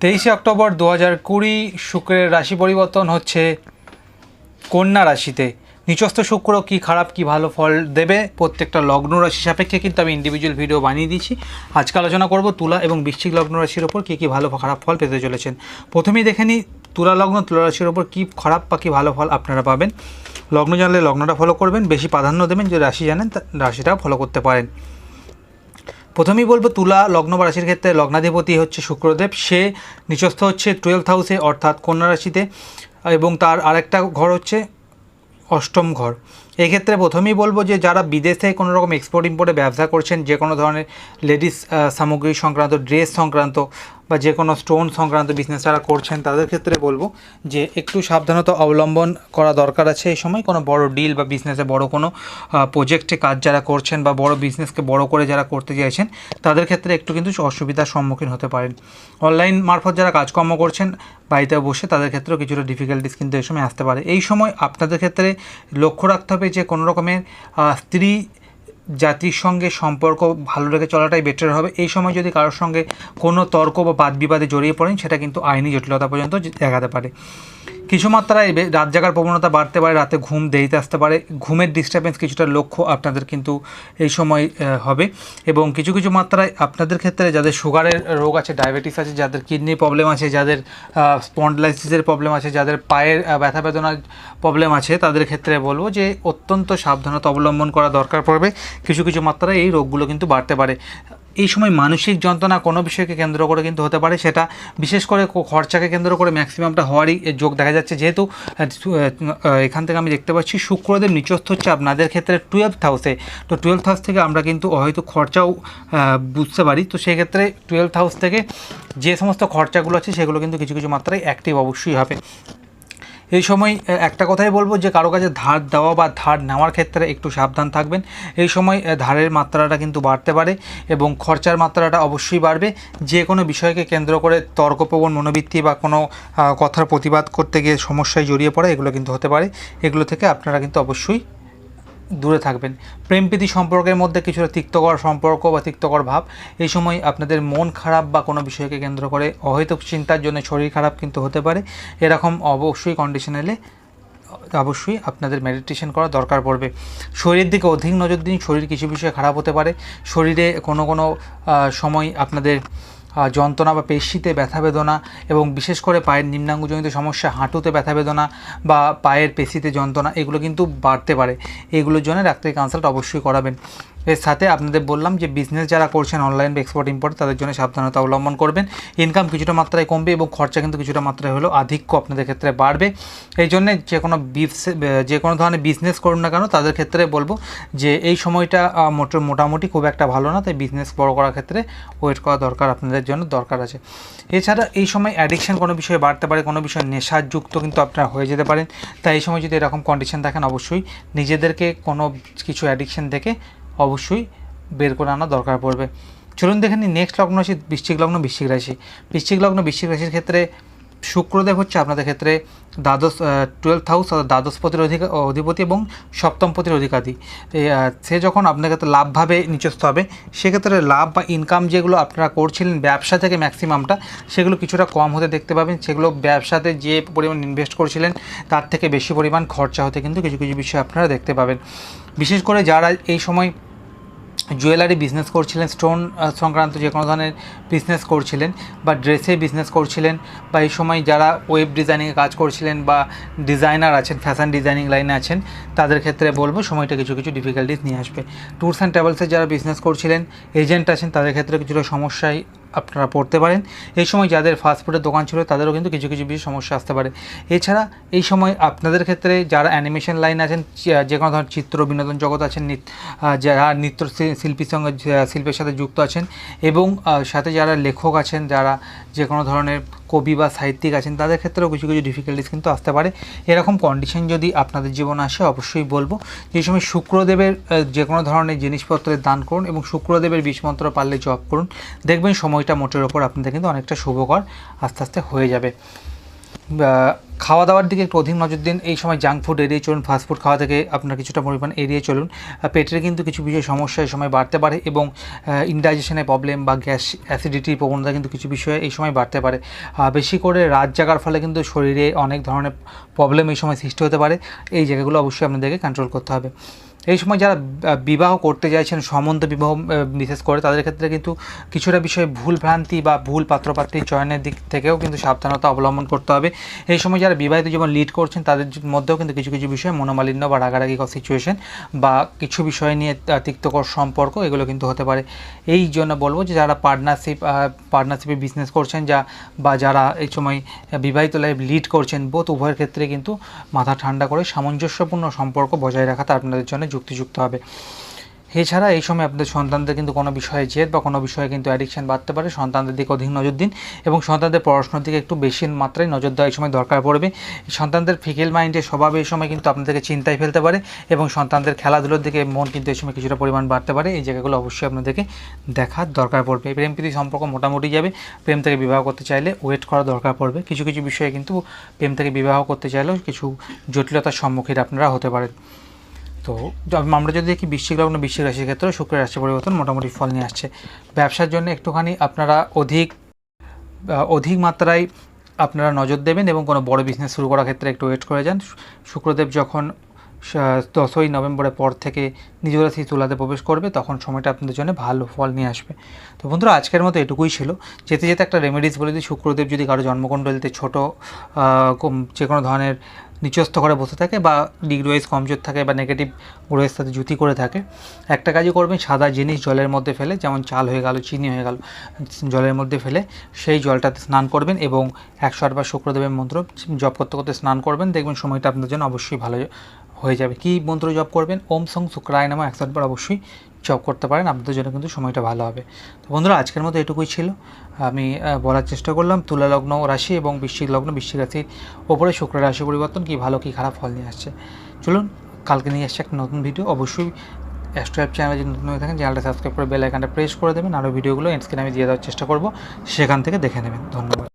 তেইশে অক্টোবর দু হাজার কুড়ি শুক্রের রাশি পরিবর্তন হচ্ছে কন্যা রাশিতে। নিচস্থ শুক্র কি খারাপ, কি ভালো ফল দেবে? প্রত্যেকটা লগ্ন রাশি সাপেক্ষে কিন্তু আমি ইন্ডিভিজুয়াল ভিডিও বানিয়ে দিচ্ছি আজকে আলোচনা করব তুলা এবং বৃশ্চিক লগ্ন রাশির ওপর কী কী ভালো খারাপ ফল পেতে চলেছেন। প্রথমেই দেখে নিই, তুলা লগ্ন, তুলা রাশির ওপর কী খারাপ বা কী ভালো ফল আপনারা পাবেন। লগ্ন জানলে লগ্নটা ফলো করবেন, বেশি প্রাধান্য দেবেন যে রাশি জানেন তা, রাশিটাও ফলো করতে পারেন। প্রথমেই বলব, তুলা লগ্ন বা রাশির ক্ষেত্রে লগ্নাধিপতি হচ্ছে শুক্রদেব। সে নিচস্থ হচ্ছে টুয়েলভ হাউসে অর্থাৎ কন্যা রাশিতে। এবং তার আরেকটা ঘর হচ্ছে অষ্টম ঘর। এক্ষেত্রে প্রথমেই বলব যে যারা বিদেশে কোনো রকম এক্সপোর্ট ইম্পোর্টে ব্যবসা করছেন, যে কোনো ধরনের লেডিস সামগ্রী সংক্রান্ত ড্রেস সংক্রান্ত বা যে কোনো স্টোন সংক্রান্ত বিজনেস যারা করছেন, তাদের ক্ষেত্রে বলব যে একটু সাবধানতা অবলম্বন করা দরকার আছে এই সময়। কোনো বড় ডিল বা বিজনেসে বড় কোনো প্রজেক্টে কাজ যারা করছেন বা বড় বিজনেসকে বড় করে যারা করতে চাইছেন, তাদের ক্ষেত্রে একটু কিন্তু অসুবিধার সম্মুখীন হতে পারেন। অনলাইন মারফত যারা কাজকর্ম করছেন, বাড়িতে বসে তাদের ক্ষেত্রেও কিছুটা ডিফিকাল্টিস কিন্তু এই সময় আসতে পারে। এই সময় আপনাদের ক্ষেত্রে লক্ষ্য রাখতে হবে যে কোনো রকমের স্ত্রী জাতির সঙ্গে সম্পর্ক ভালো রেখে চলাটাই বেটার হবে। এই সময় যদি কারোর সঙ্গে কোনো তর্ক বা বাদ বিবাদে জড়িয়ে পড়েন, সেটা কিন্তু আইনি জটিলতা পর্যন্ত দেখাতে পারে। কিছু মাত্রায় রাত জাগার প্রবণতা বাড়তে পারে, রাতে ঘুম দেরিতে আসতে পারে। ঘুমের ডিস্টারবেন্স কিছুটা লক্ষ্য আপনাদের কিন্তু এই সময় হবে। এবং কিছু কিছু মাত্রায় আপনাদের ক্ষেত্রে যাদের সুগারের রোগ আছে ডায়াবেটিস আছে, যাদের কিডনি প্রবলেম আছে, যাদের স্পন্ডলাইসিসের প্রবলেম আছে, যাদের পায়ের ব্যথা বেদনার প্রবলেম আছে, তাদের ক্ষেত্রে বলব যে অত্যন্ত সাবধানতা অবলম্বন করা দরকার পড়বে। কিছু কিছু মাত্রায় এই রোগগুলো কিন্তু বাড়তে পারে। এই সময় মানসিক যন্ত্রণা কোনো বিষয়কে কেন্দ্র করে কিন্তু হতে পারে, সেটা বিশেষ করে খরচাকে কেন্দ্র করে ম্যাক্সিমামটা হওয়ারই যোগ দেখা যাচ্ছে। যেহেতু এখান থেকে আমি দেখতে পাচ্ছি শুক্রদেব নিচস্থ হচ্ছে আপনাদের ক্ষেত্রে টুয়েলভ হাউসে তো টুয়েলভ হাউস থেকে আমরা কিন্তু হয়তো খরচাও বুঝতে পারি। তো সেক্ষেত্রে টুয়েলভ হাউস থেকে যে সমস্ত খরচাগুলো আছে, সেগুলো কিন্তু কিছু কিছু মাত্রায় অ্যাক্টিভ অবশ্যই হবে। এই সময় একটা কথাই বলব যে কারও কাছে ধার দেওয়া বা ধার নেওয়ার ক্ষেত্রে একটু সাবধান থাকবেন। এই সময় ধারের মাত্রাটা কিন্তু বাড়তে পারে এবং খরচার মাত্রাটা অবশ্যই বাড়বে। যে কোনো বিষয়কে কেন্দ্র করে তর্কপ্রবণ মনোবৃত্তি বা কোনো কথার প্রতিবাদ করতে গিয়ে সমস্যায় জড়িয়ে পড়ে এগুলো কিন্তু হতে পারে। এগুলো থেকে আপনারা কিন্তু অবশ্যই দূরে থাকবেন। প্রেম প্রীতি সম্পর্কের মধ্যে কিছুটা তিক্তকর সম্পর্ক বা তিক্তকর ভাব, এই সময় আপনাদের মন খারাপ বা কোনো বিষয়কে কেন্দ্র করে অহেতুক চিন্তার জন্য শরীর খারাপ কিন্তু হতে পারে। এরকম অবশ্যই কন্ডিশন এলে অবশ্যই আপনাদের মেডিটেশন করা দরকার পড়বে। শরীরের দিকে অধিক নজর দিন, শরীর কিছু বিষয়ে খারাপ হতে পারে। শরীরে কোনো কোনো সময় আপনাদের যন্ত্রণা বা পেশিতে ব্যথা বেদনা এবং বিশেষ করে পায়ের নিম্নাঙ্গজনিত সমস্যা, হাঁটুতে ব্যথা বেদনা বা পায়ের পেশিতে যন্ত্রণা, এগুলো কিন্তু বাড়তে পারে। এগুলোর জন্য ডাক্তারি কনসাল্ট অবশ্যই করাবেন। এর সাথে আপনাদের বললাম যে বিজনেস যারা করছেন অনলাইন এক্সপোর্ট ইম্পোর্ট তাদের জন্য সাবধানতা অবলম্বন করবেন। ইনকাম কিছুটা মাত্রায় কমবে এবং খরচা কিন্তু কিছুটা মাত্রায় হলেও আধিক্য আপনাদের ক্ষেত্রে বাড়বে। এই জন্যে যে কোনো যে কোনো ধরনের বিজনেস করুন না কেন, তাদের ক্ষেত্রে বলব যে এই সময়টা মোটামুটি খুব একটা ভালো না, তাই বিজনেস বড় করার ক্ষেত্রে ওয়েট করা দরকার আপনাদের জন্য, দরকার আছে। এছাড়া এই সময় অ্যাডিকশান কোনো বিষয়ে বাড়তে পারে, কোনো বিষয় নেশাযুক্ত কিন্তু আপনারা হয়ে যেতে পারেন। তাই এই সময় যদি এরকম কন্ডিশন দেখেন, অবশ্যই নিজেদেরকে কোনো কিছু অ্যাডিকশান থেকে অবশ্যই বের করে আনা দরকার পড়বে। চলুন দেখে নিই নেক্সট লগ্ন রাশি, বৃশ্চিক লগ্ন, বৃশ্চিক রাশি। বৃশ্চিক লগ্ন, বৃশ্চিক রাশির ক্ষেত্রে শুক্রদেব হচ্ছে আপনাদের ক্ষেত্রে দ্বাদশ টুয়েলভ হাউস অর্থাৎ দ্বাদশপতির অধিক অধিপতি এবং সপ্তমপতির অধিকারী। সে যখন আপনার ক্ষেত্রে লাভভাবে নিচস্থ হবে, সেক্ষেত্রে লাভ বা ইনকাম যেগুলো আপনারা করছিলেন ব্যবসা থেকে ম্যাক্সিমামটা সেগুলো কিছুটা কম হতে দেখতে পাবেন। সেগুলো ব্যবসাতে যে পরিমাণ ইনভেস্ট করছিলেন, তার থেকে বেশি পরিমাণ খরচা হতে কিন্তু কিছু কিছু বিষয় আপনারা দেখতে পাবেন। বিশেষ করে যারা এই সময় জুয়েলারি বিজনেস করছিলেন স্টোন সংক্রান্ত যে কোনো ধরনের বিজনেস করছিলেন বা ড্রেসে বিজনেস করছিলেন বা এই সময় যারা ওয়েব ডিজাইনিংয়ে কাজ করছিলেন বা ডিজাইনার আছেন ফ্যাশন ডিজাইনিং লাইনে আছেন, তাদের ক্ষেত্রে বলব সময়টা কিছু কিছু ডিফিকাল্টিস নিয়ে আসবে। ট্যুরস অ্যান্ড ট্রাভেলসে যারা বিজনেস করছিলেন এজেন্ট আছেন, তাদের ক্ষেত্রে কিছুটা সমস্যায় আপনারা পড়তে পারেন। এই সময় যাদের ফাস্টফুডের দোকান ছিল, তাদেরও কিন্তু কিছু কিছু বিষয় সমস্যা আসতে পারে। এছাড়া এই সময় আপনাদের ক্ষেত্রে যারা অ্যানিমেশন লাইন আছেন যে কোনো ধরনের চিত্র, বিনোদন জগৎ আছেন যারা নৃত্য শিল্পীর সঙ্গে শিল্পের সাথে যুক্ত আছেন এবং সাথে যারা লেখক আছেন, যারা যে কোনো ধরনের কবি বা সাহিত্যিক আছেন, তাদের ক্ষেত্রেও কিছু কিছু ডিফিকাল্টিস কিন্তু আসতে পারে। এরকম কন্ডিশন যদি আপনাদের জীবনে আসে, অবশ্যই বলব যে সময় শুক্রদেবের যে কোনো ধরনের জিনিসপত্রের দান করুন এবং শুক্রদেবের বিষমন্ত্র পারলে জপ করুন। দেখবেন সময়টা মোটের ওপর আপনাদের কিন্তু অনেকটা শুভকর আস্তে আস্তে হয়ে যাবে। খাওয়া দাওয়ার দিকে একটু অধিক নজর দিন। এই সময় জাঙ্ক ফুড এড়িয়ে চলুন ফাস্ট ফুড খাওয়া থেকে আপনার কিছুটা পরিমাণ এড়িয়ে চলুন। পেটের কিন্তু কিছু বিষয় সমস্যা এই সময় বাড়তে পারে এবং ইনডাইজেশনের প্রবলেম বা গ্যাস অ্যাসিডিটির প্রবণতা কিন্তু কিছু বিষয়ে এই সময় বাড়তে পারে। বেশি করে রাত জাগার ফলে কিন্তু শরীরে অনেক ধরনের প্রবলেম এই সময় সৃষ্টি হতে পারে। এই জায়গাগুলো অবশ্যই আপনাদেরকে কন্ট্রোল করতে হবে। এই সময় যারা বিবাহ করতে চাইছেন সম্বন্ধ বিবাহ বিশেষ করে, তাদের ক্ষেত্রে কিন্তু কিছুটা বিষয়ে ভুল ভ্রান্তি বা ভুল পাত্রপাত্রীর চয়নের দিক থেকেও কিন্তু সাবধানতা অবলম্বন করতে হবে। এই সময় যারা বিবাহিত জীবন লিড করছেন, তাদের মধ্যেও কিন্তু কিছু কিছু বিষয়ে মনোমালিন্য বা রাগারাগি সিচুয়েশন বা কিছু বিষয় নিয়ে তিক্তকর সম্পর্ক এগুলো কিন্তু হতে পারে। এই জন্য বলব যে, যারা পার্টনারশিপ পার্টনারশিপে বিজনেস করছেন যা, বা যারা এই সময় বিবাহিত লাইফ লিড করছেন, বোধ উভয়ের ক্ষেত্রে কিন্তু মাথা ঠান্ডা করে সামঞ্জস্যপূর্ণ সম্পর্ক বজায় রাখাটা আপনাদের জন্য যুক্তিযুক্ত হবে। এছাড়া এই সময় আপনাদের সন্তানদের কিন্তু কোনো বিষয়ে জেদ বা কোনো বিষয়ে কিন্তু অ্যাডিকশান বাড়তে পারে। সন্তানদের দিকে অধিক নজর দিন এবং সন্তানদের পড়াশোনার দিকে একটু বেশি মাত্রায় নজর দেওয়া এই সময় দরকার পড়বে। সন্তানদের ফিকেল মাইন্ডের স্বভাব এই সময় কিন্তু আপনাদেরকে চিন্তায় ফেলতে পারে এবং সন্তানদের খেলাধুলোর দিকে মন কিন্তু এই সময় কিছুটা পরিমাণ বাড়তে পারে। এই জায়গাগুলো অবশ্যই আপনাদেরকে দেখার দরকার পড়বে। প্রেম প্রীতি সম্পর্ক মোটামুটি যাবে। প্রেম থেকে বিবাহ করতে চাইলে ওয়েট করা দরকার পড়বে। কিছু কিছু বিষয়ে কিন্তু প্রেম থেকে বিবাহ করতে চাইলেও কিছু জটিলতার সম্মুখীন আপনারা হতে পারেন। তো আমরা যদি দেখি বৃশ্চিক লগ্ন, বৃশ্চিক রাশির ক্ষেত্রে শুক্রের রাশি পরিবর্তন মোটামুটি ফল নিয়ে আসছে। ব্যবসার জন্য একটুখানি আপনারা অধিক অধিক মাত্রায় আপনারা নজর দেবেন এবং কোনো বড় বিজনেস শুরু করার ক্ষেত্রে একটু ওয়েট করে যান। শুক্রদেব যখন দশই নভেম্বরের পর থেকে নিজ রাশি তুলাতে প্রবেশ করবে, তখন সময়টা আপনাদের জন্য ভালো ফল নিয়ে আসবে। তো বন্ধুরা, আজকের মতো এটুকুই ছিল। যেতে যেতে একটা রেমেডিস বলে দিই। শুক্রদেব যদি কারও জন্মকুণ্ডলিতে ছোটো যে কোনো ধরনের নিচস্থ করে বসে থাকে বা ডিগ্রি কমজোর থাকে বা নেগেটিভ গ্রহের সাথে জুতি করে থাকে। একটা কাজই করবেন সাদা জিনিস জলের মধ্যে ফেলে, যেমন চাল হয়ে গেল, চিনি হয়ে গেল, জলের মধ্যে ফেলে সেই জলটাতে স্নান করবেন এবং একশো আটবার শুক্রদেবের মন্ত্র জপ করতে করতে স্নান করবেন। দেখবেন সময়টা আপনাদের জন্য অবশ্যই ভালো হয়ে যাবে। কী মন্ত্র জপ করবেন? ওম সং শুক্রায় নামা একশো আটবার অবশ্যই জপ করতে পারেন, আপনাদের জন্য কিন্তু সময়টা ভালো হবে। তো বন্ধুরা, আজকের মতো এটুকুই ছিল। আমি বলার চেষ্টা করলাম তুলা লগ্ন রাশি এবং বৃশ্চিক লগ্ন, বৃশ্চিক রাশির ওপরে শুক্র রাশি পরিবর্তন কী ভালো, কী খারাপ ফল নিয়ে আসছে। চলুন, কালকে নিয়ে আসছে একটা নতুন ভিডিও। অবশ্যই অ্যাস্ট্রো চ্যানেলে যদি নতুন হয়ে থাকেন চ্যানেলটা সাবস্ক্রাইব করে বেল প্রেস করে দেবেন। আরও ভিডিওগুলো স্ক্রিনে আমি দিয়ে দেওয়ার চেষ্টা করব। সেখান থেকে দেখে নেবেন। ধন্যবাদ।